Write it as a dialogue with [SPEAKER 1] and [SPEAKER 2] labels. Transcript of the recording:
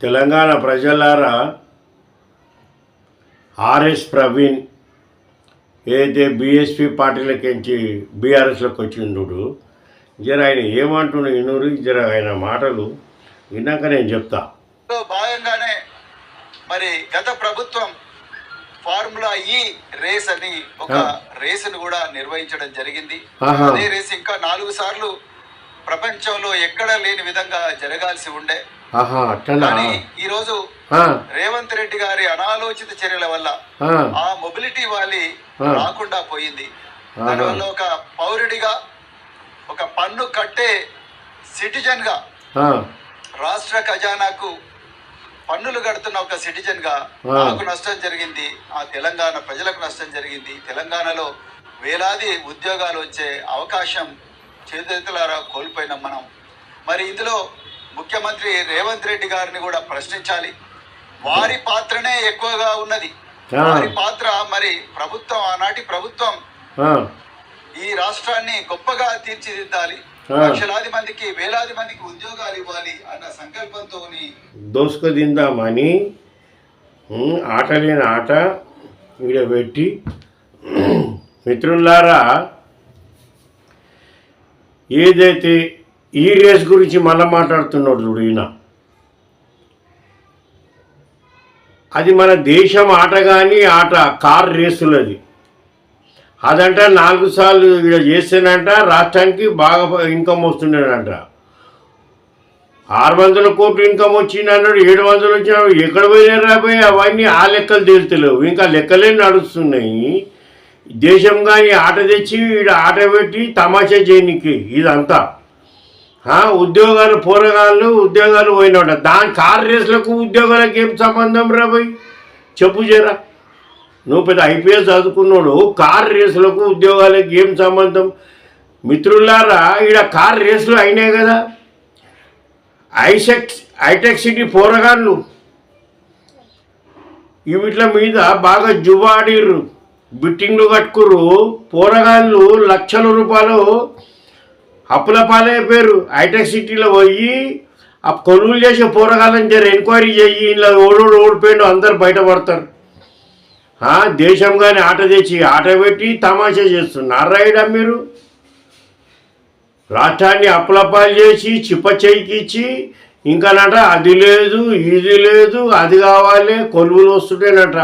[SPEAKER 1] తెలంగాణ ప్రజలారా ఆర్ఎస్ ప్రవీణ్ ఏదైతే బీఎస్పీ పార్టీలకించి బీఆర్ఎస్లోకి వచ్చిండు జర ఆయన ఏమంటుండు ఇనురు జర ఆయన మాటలు విన్నాక నేను చెప్తా
[SPEAKER 2] భాగంగానే మరి గత ప్రభుత్వం ఫార్ములా ఈ రేస్ అని ఒక
[SPEAKER 1] ఆ.
[SPEAKER 2] రేసును కూడా నిర్వహించడం జరిగింది. అదే రేస్ ఇంకా నాలుగు సార్లు ప్రపంచంలో ఎక్కడ లేని విధంగా జరగాల్సి ఉండే కానీ ఈ రోజు రేవంత్ రెడ్డి గారి అనాలోచిత చర్యల వల్ల
[SPEAKER 1] ఆ,
[SPEAKER 2] మొబిలిటీ వాలి. రాకుండా పోయింది. దానివల్ల ఒక పౌరుడిగా ఒక పన్ను కట్టే
[SPEAKER 1] సిటిజన్గా
[SPEAKER 2] రాష్ట్ర ఖజానాకు పన్నులు కడుతున్న ఒక
[SPEAKER 1] సిటిజన్గా.
[SPEAKER 2] నాకు నష్టం జరిగింది. ఆ తెలంగాణ ప్రజలకు నష్టం జరిగింది. తెలంగాణలో వేలాది ఉద్యోగాలు వచ్చే అవకాశం చేతులారా కోల్పోయినాం మనం. మరి ఇందులో ముఖ్యమంత్రి రేవంత్ రెడ్డి గారిని కూడా ప్రశ్నించాలి వారి పాత్రనే ఎక్కువగా ఉన్నది. వారి పాత్ర మరి ప్రభుత్వం ఆనాటి ప్రభుత్వం
[SPEAKER 3] ఈ రాష్ట్రాన్ని గొప్పగా తీర్చిదిద్దాలి. లక్షలాది మందికి వేలాది మందికి ఉద్యోగాలు ఇవ్వాలి అన్న సంకల్పంతో
[SPEAKER 1] దోసుకు తిందామని ఉమ్, ఆట లేని ఆట ఈడ పెట్టి మిత్రులారా ఏదైతే ఈ రేస్ గురించి మళ్ళీ మాట్లాడుతున్నాడు చూడు ఈయన. అది మన దేశం ఆట కానీ ఆట కార్ రేసులది. అదంట నాలుగు సార్లు ఈడ చేస్తేనంట రాష్ట్రానికి బాగా ఇన్కమ్ వస్తుండేనంట. ఆరు వందల కోట్లు ఇన్కమ్ వచ్చింది అన్నాడు ఏడు వందలు వచ్చినాడు ఎక్కడ పోయినా రాబోయి అవన్నీ ఆ లెక్కలు తేలుతలేవు. ఇంకా లెక్కలే నడుస్తున్నాయి. దేశం కానీ ఆట తెచ్చి ఈడ ఆట పెట్టి తమాషా చేయనికి ఇదంతా. ఉద్యోగాలు పోరగాళ్ళు ఉద్యోగాలు పోయినాడు. దాని కార్ రేసులకు ఉద్యోగాలకు ఏం సంబంధం రాబోయ్ చెప్పు చేరా నువ్వు పెద్ద ఐపీఎస్ చదువుకున్నాడు కార్ రేసులకు ఉద్యోగాలకు ఏం సంబంధం? మిత్రులారా ఈడ కార్ రేసులు అయినాయి కదా. ఐసెక్ హైటెక్ సిటీ పోరగాళ్ళు. వీటిల వీట్ల మీద బాగా జువాడిర్రు బిట్టింగ్లు కట్టుకుర్రు. పోరగాళ్ళు లక్షల రూపాయలు అప్పుల పాలైపోయారు హైటెక్ సిటీలో పోయి ఆ కొనుగోలు చేసే పోరగాళ్ళని జర ఎంక్వైరీ చేయి ఇలా ఓడోడు ఓడిపోయిండు అందరు బయటపడతారు. దేశం కానీ ఆట తెచ్చి ఆట పెట్టి తమాషా చేస్తున్నారు. ఈడ మీరు? రాష్ట్రాన్ని అప్పులపాలు చేసి చిప్ప చేయికిచ్చి ఇంకానట అది లేదు ఇది లేదు అది కావాలి కొలువులు వస్తుంటేనట.